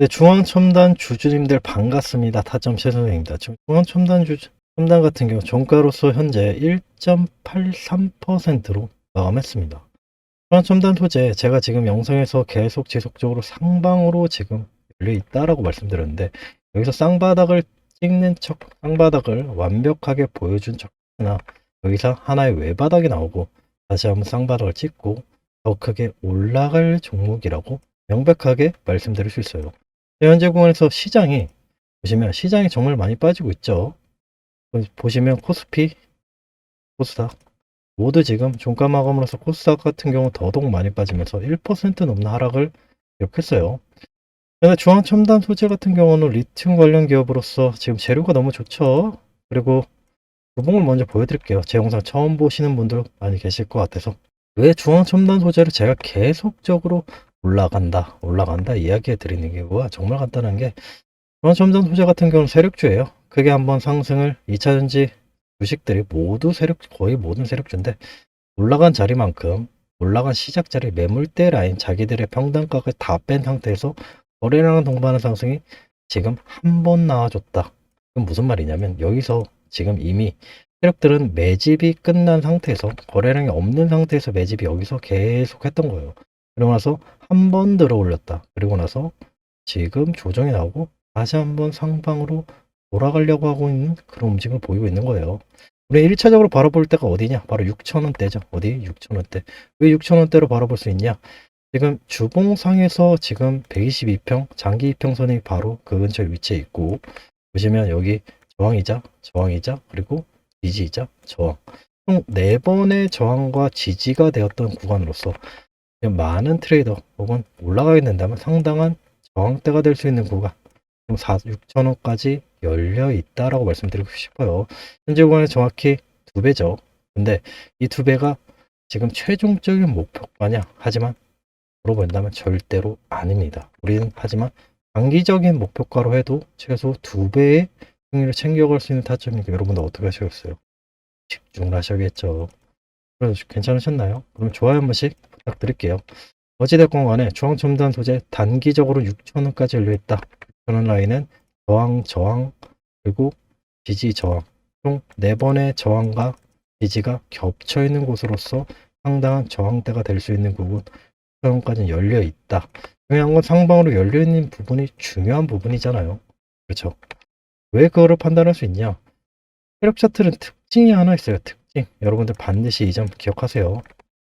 네, 중앙첨단 주주님들 반갑습니다. 타점 최선생입니다. 중앙첨단 주주, 첨단 같은 경우 종가로서 현재 1.83%로 마감했습니다. 중앙첨단 소재 제가 지금 영상에서 계속 지속적으로 상방으로 지금 열려 있다라고 말씀드렸는데 여기서 쌍바닥을 찍는 척, 쌍바닥을 완벽하게 보여준 척 하나 여기서 하나의 외바닥이 나오고 다시 한번 쌍바닥을 찍고 더 크게 올라갈 종목이라고 명백하게 말씀드릴 수 있어요. 현재 구간에서 시장이 보시면 시장이 정말 많이 빠지고 있죠. 보시면 코스피, 코스닥 모두 지금 종가 마감으로서 코스닥 같은 경우 더더욱 많이 빠지면서 1% 넘는 하락을 기록했어요. 그런데 중앙 첨단 소재 같은 경우는 리튬 관련 기업으로서 지금 재료가 너무 좋죠. 그리고 주봉을 먼저 보여드릴게요. 제 영상 처음 보시는 분들 많이 계실 것 같아서 왜 중앙 첨단 소재를 제가 계속적으로 올라간다, 올라간다 이야기해 드리는 이유가 정말 간단한 게 중앙첨단 소재 같은 경우는 세력주예요. 크게 한번 상승을 2차전지 주식들이 모두 세력, 거의 모든 세력주인데 올라간 자리만큼 올라간 시작 자리 매물대 라인 자기들의 평단가를 다뺀 상태에서 거래량을 동반한 상승이 지금 한 번 나와줬다. 그럼 무슨 말이냐면 여기서 지금 이미 세력들은 매집이 끝난 상태에서 거래량이 없는 상태에서 매집이 여기서 계속 했던 거예요. 그러고 나서 한 번 들어 올렸다. 그리고 나서 지금 조정이 나오고 다시 한번 상방으로 돌아가려고 하고 있는 그런 움직임을 보이고 있는 거예요. 우리 1차적으로 바라볼 때가 어디냐? 바로 6천원대죠. 어디? 6천원대. 왜 6천원대로 바라볼 수 있냐? 지금 주봉상에서 지금 122평 장기 이평선이 바로 그 근처에 위치해 있고 보시면 여기 저항이자 저항이자 그리고 지지이자 저항 총 4번의 저항과 지지가 되었던 구간으로서 많은 트레이더 혹은 올라가게 된다면 상당한 저항대가 될 수 있는 구간 4, 6천원까지 열려 있다라고 말씀드리고 싶어요. 현재 구간에 정확히 두 배죠. 근데 이 두 배가 지금 최종적인 목표가냐? 하지만 물어본다면 절대로 아닙니다. 우리는 하지만 장기적인 목표가로 해도 최소 두 배의 승리를 챙겨갈 수 있는 타점이니까 여러분들 어떻게 하시겠어요? 집중을 하셔야겠죠. 그래서 괜찮으셨나요? 그럼 좋아요 한 번씩 부탁드릴게요. 어찌됐건 간에 중앙 첨단 소재 단기적으로 6천원까지 열려있다. 6천원 라인은 저항, 저항, 그리고 지지, 저항. 총 4번의 저항과 지지가 겹쳐 있는 곳으로서 상당한 저항대가 될 수 있는 부분 6천원까지는 열려 있다. 중요한 건 상방으로 열려 있는 부분이 중요한 부분이잖아요. 그렇죠? 왜 그거를 판단할 수 있냐? 세력 차트는 특징이 하나 있어요. 특징. 여러분들 반드시 이 점 기억하세요.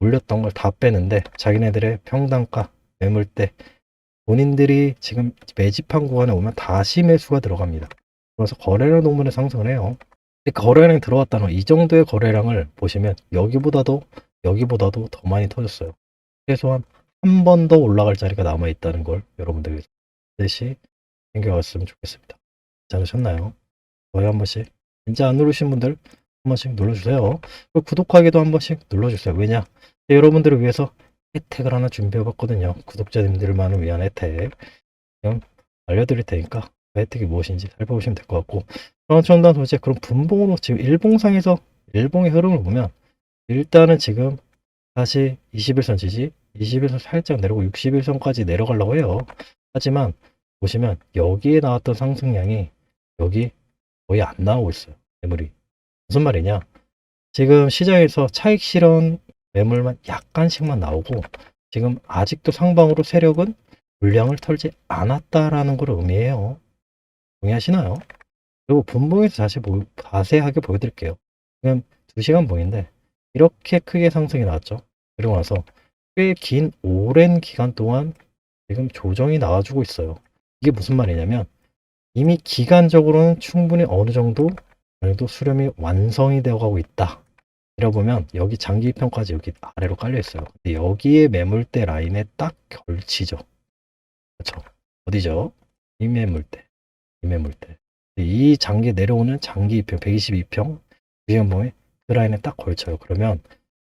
올렸던 걸 다 빼는데 자기네들의 평단가, 매물대, 본인들이 지금 매집한 구간에 오면 다시 매수가 들어갑니다. 그래서 거래량 동반에 상승을 해요. 거래량이 들어왔다는 건이 정도의 거래량을 보시면 여기보다도 여기보다도 더 많이 터졌어요. 최소한 한 번 더 올라갈 자리가 남아 있다는 걸 여러분들 반드시 챙겨갔으면 좋겠습니다. 괜찮으셨나요? 좋아요 한 번씩. 진짜 안 누르신 분들 한 번씩 눌러주세요. 구독하기도 한 번씩 눌러주세요. 왜냐? 여러분들을 위해서 혜택을 하나 준비해봤거든요. 구독자님들만을 위한 혜택. 그냥 알려드릴 테니까 그 혜택이 무엇인지 살펴보시면 될 것 같고 중앙첨단 소재 그럼 분봉으로 지금 일봉상에서 일봉의 흐름을 보면 일단은 지금 다시 21선 지지 21선 살짝 내려고 61선까지 내려가려고 해요. 하지만 보시면 여기에 나왔던 상승량이 여기 거의 안 나오고 있어요. 매물이. 무슨 말이냐? 지금 시장에서 차익 실현 매물만 약간씩만 나오고 지금 아직도 상방으로 세력은 물량을 털지 않았다라는 걸 의미해요. 동의하시나요? 그리고 분봉에서 다시 보, 자세하게 보여드릴게요. 지금 2시간 봉인데 이렇게 크게 상승이 나왔죠. 그리고 나서 꽤 긴 오랜 기간 동안 지금 조정이 나와주고 있어요. 이게 무슨 말이냐면 이미 기간적으로는 충분히 어느 정도 정도 수렴이 완성이 되어 가고 있다. 이러보면 여기 장기 평까지 여기 아래로 깔려 있어요. 근데 여기에 매물대 라인에 딱 걸치죠. 그렇죠? 어디죠? 이 매물대, 이 매물대. 이 장기 내려오는 장기 2평, 122평 주연봉에 그 라인에 딱 걸쳐요. 그러면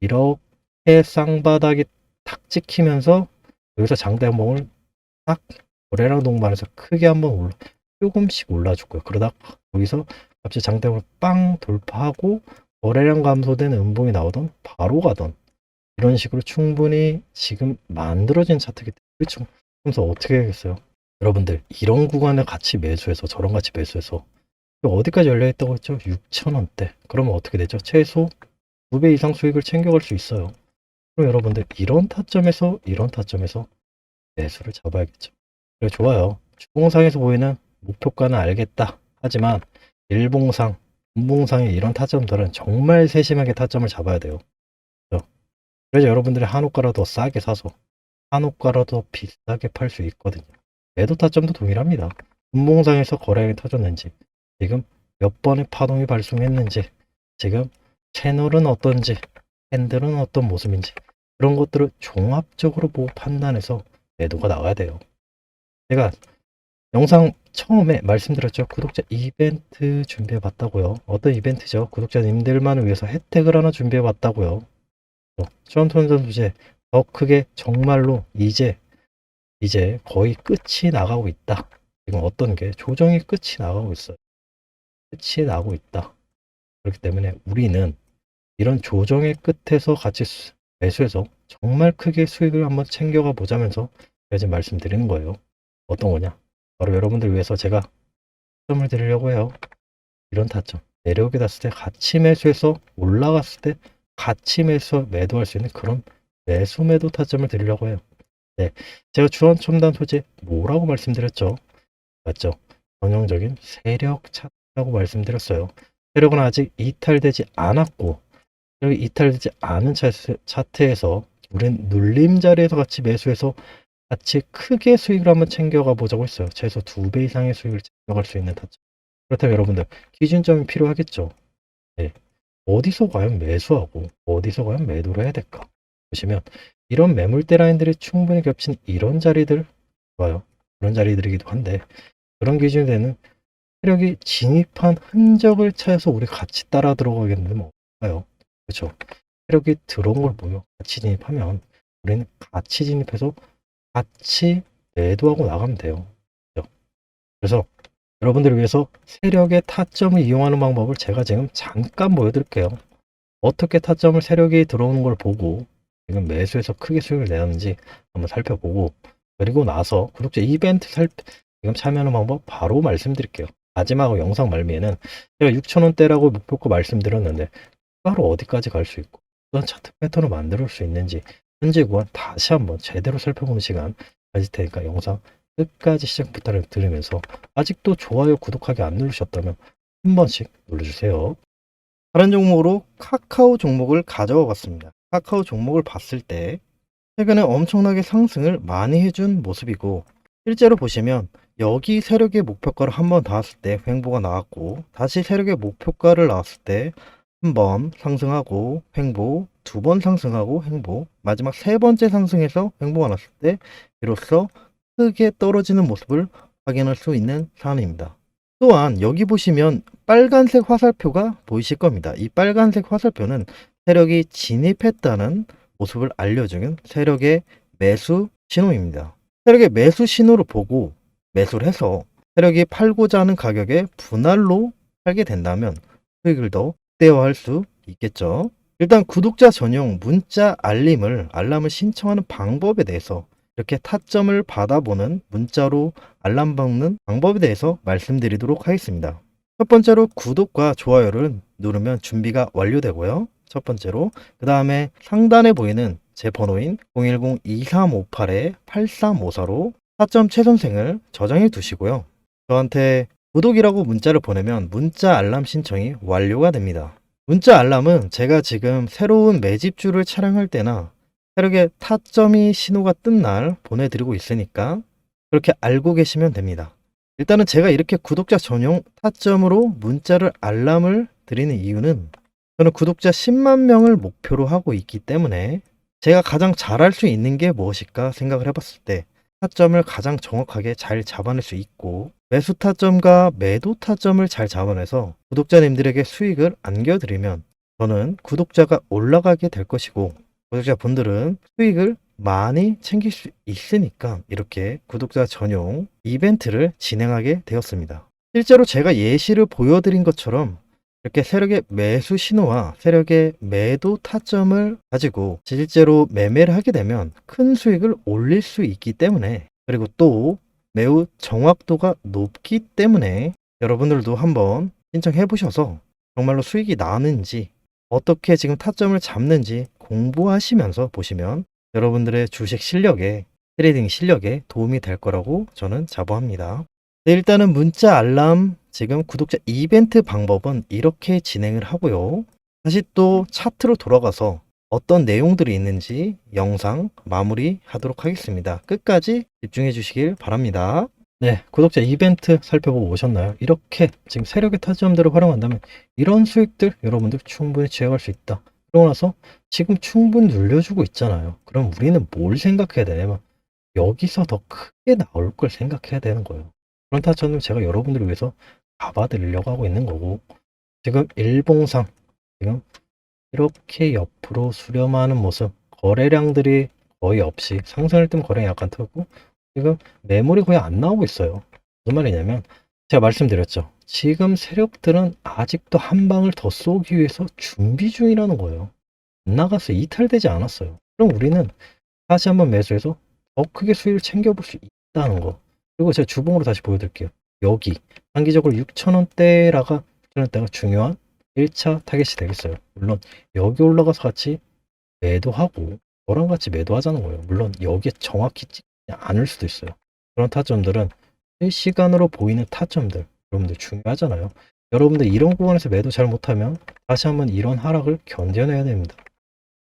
이렇게 쌍바닥이 탁 찍히면서 여기서 장대봉을 딱 거래량 동반해서 크게 한번 올라, 조금씩 올라주고요. 그러다 여기서 갑자기 장대봉을 빵 돌파하고 거래량 감소된 음봉이 나오던 바로 가던 이런 식으로 충분히 지금 만들어진 차트기 때문에. 그래서 어떻게 해야겠어요? 여러분들 이런 구간을 같이 매수해서 저런 같이 매수해서 어디까지 열려 있다고 했죠? 6,000원대. 그러면 어떻게 되죠? 최소 2배 이상 수익을 챙겨갈 수 있어요. 그럼 여러분들 이런 타점에서 이런 타점에서 매수를 잡아야겠죠. 그래 좋아요. 주봉상에서 보이는 목표가는 알겠다. 하지만 일봉상, 분봉상의 이런 타점들은 정말 세심하게 타점을 잡아야 돼요. 그렇죠? 그래서 여러분들이 한옥가라도 싸게 사서 한옥가라도 비싸게 팔 수 있거든요. 매도 타점도 동일합니다. 분봉상에서 거래량이 터졌는지, 지금 몇 번의 파동이 발생했는지, 지금 채널은 어떤지, 캔들은 어떤 모습인지, 그런 것들을 종합적으로 보고 판단해서 매도가 나와야 돼요. 제가 영상 처음에 말씀드렸죠. 구독자 이벤트 준비해 봤다고요. 어떤 이벤트죠? 구독자님들만을 위해서 혜택을 하나 준비해 봤다고요. 추원톤 선수제 더 크게 정말로 이제 이제 거의 끝이 나가고 있다. 지금 어떤 게 조정이 끝이 나가고 있어요. 끝이 나고 있다. 그렇기 때문에 우리는 이런 조정의 끝에서 같이 수- 매수해서 정말 크게 수익을 한번 챙겨가 보자면서 지금 말씀드리는 거예요. 어떤 거냐? 바로 여러분들 위해서 제가 타점을 드리려고 해요. 이런 타점. 내려오게 됐을 때 같이 매수해서 올라갔을 때 같이 매수 매도할 수 있는 그런 매수 매도 타점을 드리려고 해요. 네. 제가 주원 첨단 소재 뭐라고 말씀드렸죠? 맞죠? 전형적인 세력 차트라고 말씀드렸어요. 세력은 아직 이탈되지 않았고 이탈되지 않은 차트, 차트에서 우린 눌림 자리에서 같이 매수해서 같이 크게 수익을 한번 챙겨가 보자고 했어요. 최소 두 배 이상의 수익을 챙겨갈 수 있는 타점. 그렇다면 여러분들 기준점이 필요하겠죠. 네. 어디서 과연 매수하고 어디서 과연 매도를 해야 될까? 보시면 이런 매물대 라인들이 충분히 겹친 이런 자리들 좋아요. 그런 자리들이기도 한데 그런 기준이 되는 세력이 진입한 흔적을 찾아서 우리 같이 따라 들어가겠는데 뭐 어떨까요? 그렇죠. 세력이 들어온 걸 보며 같이 진입하면 우리는 같이 진입해서 같이 매도하고 나가면 돼요. 그래서 여러분들을 위해서 세력의 타점을 이용하는 방법을 제가 지금 잠깐 보여드릴게요. 어떻게 타점을 세력이 들어오는 걸 보고 지금 매수해서 크게 수익을 내는지 한번 살펴보고 그리고 나서 구독자 이벤트 살 지금 참여하는 방법 바로 말씀드릴게요. 마지막 영상 말미에는 제가 6,000원대라고 목표가 말씀드렸는데 추가로 어디까지 갈 수 있고 어떤 차트 패턴을 만들 수 있는지 현재 구간 다시 한번 제대로 살펴보는 시간 가질 테니까 영상 끝까지 시작부터 들으면서 아직도 좋아요, 구독하기 안 누르셨다면 한 번씩 눌러주세요. 다른 종목으로 카카오 종목을 가져와 봤습니다. 카카오 종목을 봤을 때 최근에 엄청나게 상승을 많이 해준 모습이고 실제로 보시면 여기 세력의 목표가를 한번 닿았을 때 횡보가 나왔고 다시 세력의 목표가를 나왔을 때 한번 상승하고 횡보, 두 번 상승하고 횡보, 마지막 세 번째 상승해서 횡보가 났을 때 비로소 크게 떨어지는 모습을 확인할 수 있는 사안입니다. 또한 여기 보시면 빨간색 화살표가 보이실 겁니다. 이 빨간색 화살표는 세력이 진입했다는 모습을 알려주는 세력의 매수 신호입니다. 세력의 매수 신호를 보고 매수를 해서 세력이 팔고자 하는 가격에 분할로 팔게 된다면 수익을 더 극대화할 수 있겠죠. 일단 구독자 전용 문자 알림을 알람을 신청하는 방법에 대해서 이렇게 타점을 받아보는 문자로 알람 받는 방법에 대해서 말씀드리도록 하겠습니다. 첫 번째로 구독과 좋아요를 누르면 준비가 완료되고요. 첫 번째로 그 다음에 상단에 보이는 제 번호인 010-2358-8354로 타점 최선생을 저장해 두시고요. 저한테 구독이라고 문자를 보내면 문자 알람 신청이 완료가 됩니다. 문자 알람은 제가 지금 새로운 매집주를 촬영할 때나 세력의 타점이 신호가 뜬 날 보내드리고 있으니까 그렇게 알고 계시면 됩니다. 일단은 제가 이렇게 구독자 전용 타점으로 문자를 알람을 드리는 이유는 저는 구독자 10만 명을 목표로 하고 있기 때문에 제가 가장 잘할 수 있는 게 무엇일까 생각을 해봤을 때 타점을 가장 정확하게 잘 잡아낼 수 있고 매수 타점과 매도 타점을 잘 잡아내서 구독자님들에게 수익을 안겨드리면 저는 구독자가 올라가게 될 것이고 구독자분들은 수익을 많이 챙길 수 있으니까 이렇게 구독자 전용 이벤트를 진행하게 되었습니다. 실제로 제가 예시를 보여드린 것처럼 이렇게 세력의 매수 신호와 세력의 매도 타점을 가지고 실제로 매매를 하게 되면 큰 수익을 올릴 수 있기 때문에 그리고 또 매우 정확도가 높기 때문에 여러분들도 한번 신청해 보셔서 정말로 수익이 나는지 어떻게 지금 타점을 잡는지 공부하시면서 보시면 여러분들의 주식 실력에 트레이딩 실력에 도움이 될 거라고 저는 자부합니다. 네, 일단은 문자 알람 지금 구독자 이벤트 방법은 이렇게 진행을 하고요. 다시 또 차트로 돌아가서 어떤 내용들이 있는지 영상 마무리 하도록 하겠습니다. 끝까지 집중해 주시길 바랍니다. 네, 구독자 이벤트 살펴보고 오셨나요? 이렇게 지금 세력의 타점들을 활용한다면 이런 수익들 여러분들 충분히 취해갈 수 있다. 그러고 나서 지금 충분히 눌려주고 있잖아요. 그럼 우리는 뭘 생각해야 되냐면 여기서 더 크게 나올 걸 생각해야 되는 거예요. 그런 타점을 제가 여러분들을 위해서 잡아드리려고 하고 있는 거고 지금 일봉상 지금 이렇게 옆으로 수렴하는 모습 거래량들이 거의 없이 상승할 때는 거래량이 약간 트고 지금 매물이 거의 안 나오고 있어요. 무슨 말이냐면 제가 말씀드렸죠. 지금 세력들은 아직도 한 방을 더 쏘기 위해서 준비 중이라는 거예요. 안 나가서 이탈되지 않았어요. 그럼 우리는 다시 한번 매수해서 더 크게 수익을 챙겨볼 수 있다는 거. 그리고 제가 주봉으로 다시 보여드릴게요. 여기 단기적으로 6천원대라가 6천원대가 중요한 1차 타겟이 되겠어요. 물론 여기 올라가서 같이 매도하고 저랑 같이 매도하자는 거예요. 물론 여기에 정확히 찍지 않을 수도 있어요. 그런 타점들은 실시간으로 보이는 타점들 여러분들 중요하잖아요. 여러분들 이런 구간에서 매도 잘 못하면 다시 한번 이런 하락을 견뎌내야 됩니다.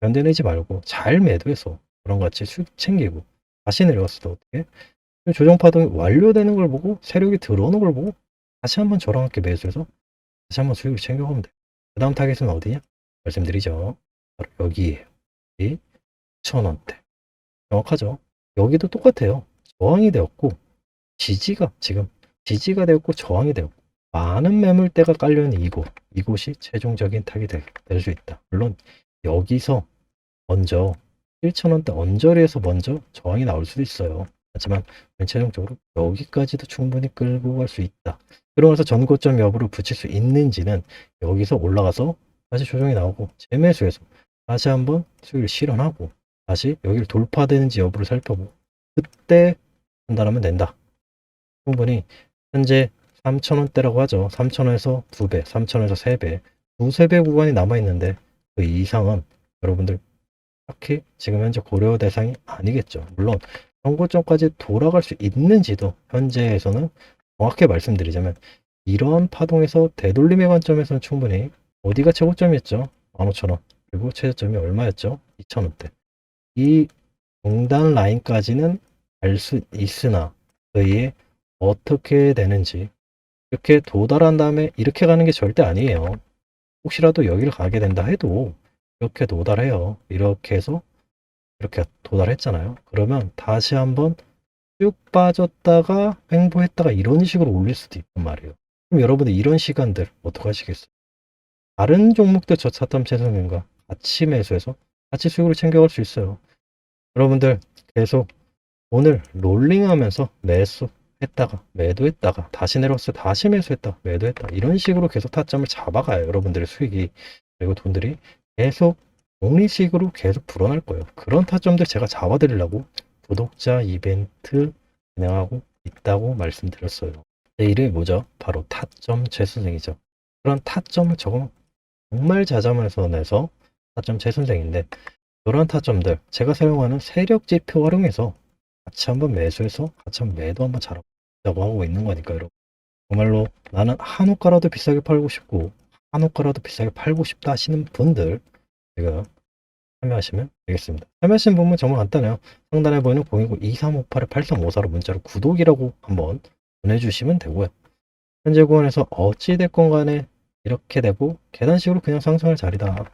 견뎌내지 말고 잘 매도해서 저랑 같이 수익 챙기고 다시 내려갔을 때 어떻게 조정 파동이 완료되는 걸 보고 세력이 들어오는 걸 보고 다시 한번 저랑 함께 매수해서 다시 한번 수익을 챙겨가면 돼요. 그 다음 타겟은 어디냐? 말씀드리죠. 바로 여기에요. 이 1,000원대. 정확하죠? 여기도 똑같아요. 저항이 되었고, 지지가 지금, 지지가 되었고, 저항이 되었고, 많은 매물대가 깔려있는 이곳, 이곳이 최종적인 타겟이 될 수 있다. 물론, 여기서 먼저 1,000원대 언저리에서 먼저 저항이 나올 수도 있어요. 하지만 최종적으로 여기까지도 충분히 끌고 갈 수 있다. 그러면서 전고점 여부를 붙일 수 있는지는 여기서 올라가서 다시 조정이 나오고 재매수해서 다시 한번 수익을 실현하고 다시 여기를 돌파되는지 여부를 살펴보고 그때 판단하면 된다. 충분히 현재 3,000원대라고 하죠. 3,000원에서 2배, 3,000원에서 3배, 두세 배 구간이 남아있는데 그 이상은 여러분들 딱히 지금 현재 고려 대상이 아니겠죠. 물론 정고점까지 돌아갈 수 있는지도 현재에서는 정확히 말씀드리자면 이러한 파동에서 되돌림의 관점에서는 충분히 어디가 최고점이었죠? 15,000원. 그리고 최저점이 얼마였죠? 2,000원대. 이 중단 라인까지는 알 수 있으나 그에 어떻게 되는지 이렇게 도달한 다음에 이렇게 가는 게 절대 아니에요. 혹시라도 여기를 가게 된다 해도 이렇게 도달해요. 이렇게 해서 이렇게 도달했잖아요. 그러면 다시 한번 쭉 빠졌다가 횡보했다가 이런 식으로 올릴 수도 있단 말이에요. 그럼 여러분들 이런 시간들 어떻게 하시겠어요? 다른 종목들 저차탐 채성인과 같이 매수해서 같이 수익을 챙겨갈 수 있어요. 여러분들 계속 오늘 롤링하면서 매수했다가 매도했다가 다시 내려왔을 때 다시 매수했다 매도했다 이런 식으로 계속 타점을 잡아가요. 여러분들의 수익이 그리고 돈들이 계속 복리식으로 계속 불어날 거예요. 그런 타점들 제가 잡아드리려고 구독자 이벤트 진행하고 있다고 말씀드렸어요. 내 이름이 뭐죠? 바로 타점 재선생이죠. 그런 타점을 조금 정말 자자면서 내서 타점 재선생인데 그런 타점들 제가 사용하는 세력 지표 활용해서 같이 한번 매수해서 같이 한번 매도 한번 잘하고 하고 있는 거니까 여러분 정말로 나는 한옥가라도 비싸게 팔고 싶고 한옥가라도 비싸게 팔고 싶다 하시는 분들 지금 참여하시면 되겠습니다. 참여하시는 부분 정말 간단해요. 상단에 보이는 010-2358-8354로 문자로 구독이라고 한번 보내주시면 되고요. 현재 구간에서 어찌됐건 간에 이렇게 되고 계단식으로 그냥 상승할 자리다.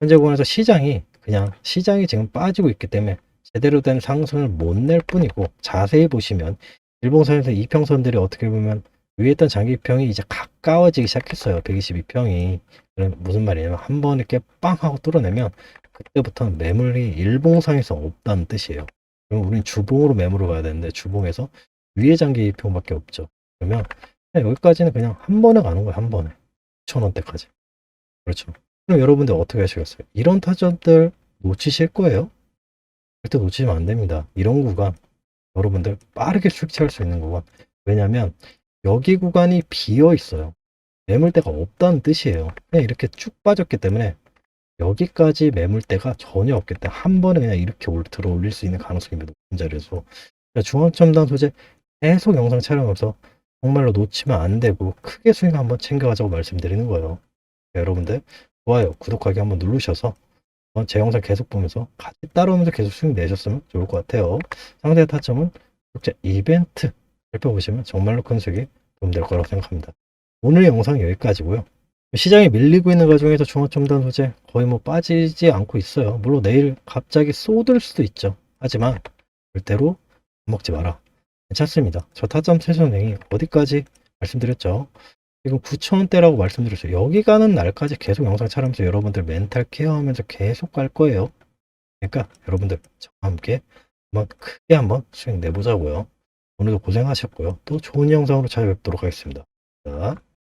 현재 구간에서 시장이 그냥 시장이 지금 빠지고 있기 때문에 제대로 된 상승을 못 낼 뿐이고 자세히 보시면 일봉선에서 이평선들이 어떻게 보면 위에 있던 장기평이 이제 가까워지기 시작했어요. 122평이. 그럼 무슨 말이냐면 한 번 이렇게 빵 하고 뚫어내면 그때부터는 매물이 일봉상에서 없다는 뜻이에요. 그럼 우리는 주봉으로 매물을 가야 되는데 주봉에서 위에 장기평밖에 없죠. 그러면 여기까지는 그냥 한 번에 가는 거예요. 한 번에. 2,000원대까지. 그렇죠. 그럼 여러분들 어떻게 하시겠어요? 이런 타점들 놓치실 거예요? 절대 놓치시면 안 됩니다. 이런 구간 여러분들 빠르게 취할 수 있는 구간. 왜냐면 여기 구간이 비어 있어요. 매물대가 없다는 뜻이에요. 그냥 이렇게 쭉 빠졌기 때문에 여기까지 매물대가 전혀 없기 때문에 한 번에 그냥 이렇게 올, 들어 올릴 수 있는 가능성이 높은 자리에서 중앙첨단 소재 계속 영상 촬영하면서 정말로 놓치면 안 되고 크게 수익 한번 챙겨가자고 말씀드리는 거예요. 네, 여러분들 좋아요, 구독하기 한번 누르셔서 어, 제 영상 계속 보면서 같이 따라오면서 계속 수익 내셨으면 좋을 것 같아요. 상대 타점은 국제 이벤트 살펴보시면 정말로 큰 수익이 도움될 거라고 생각합니다. 오늘 영상 여기까지고요. 시장이 밀리고 있는 과정에서 중화첨단 소재 거의 뭐 빠지지 않고 있어요. 물론 내일 갑자기 쏟을 수도 있죠. 하지만 절대로 먹지 마라. 괜찮습니다. 저 타점 최선행이 어디까지 말씀드렸죠? 지금 9,000원대라고 말씀드렸죠. 여기 가는 날까지 계속 영상 촬영하면서 여러분들 멘탈 케어하면서 계속 갈 거예요. 그러니까 여러분들 저와 함께 한번 크게 한번 수익 내보자고요. 오늘도 고생하셨고요. 또 좋은 영상으로 찾아뵙도록 하겠습니다. 자.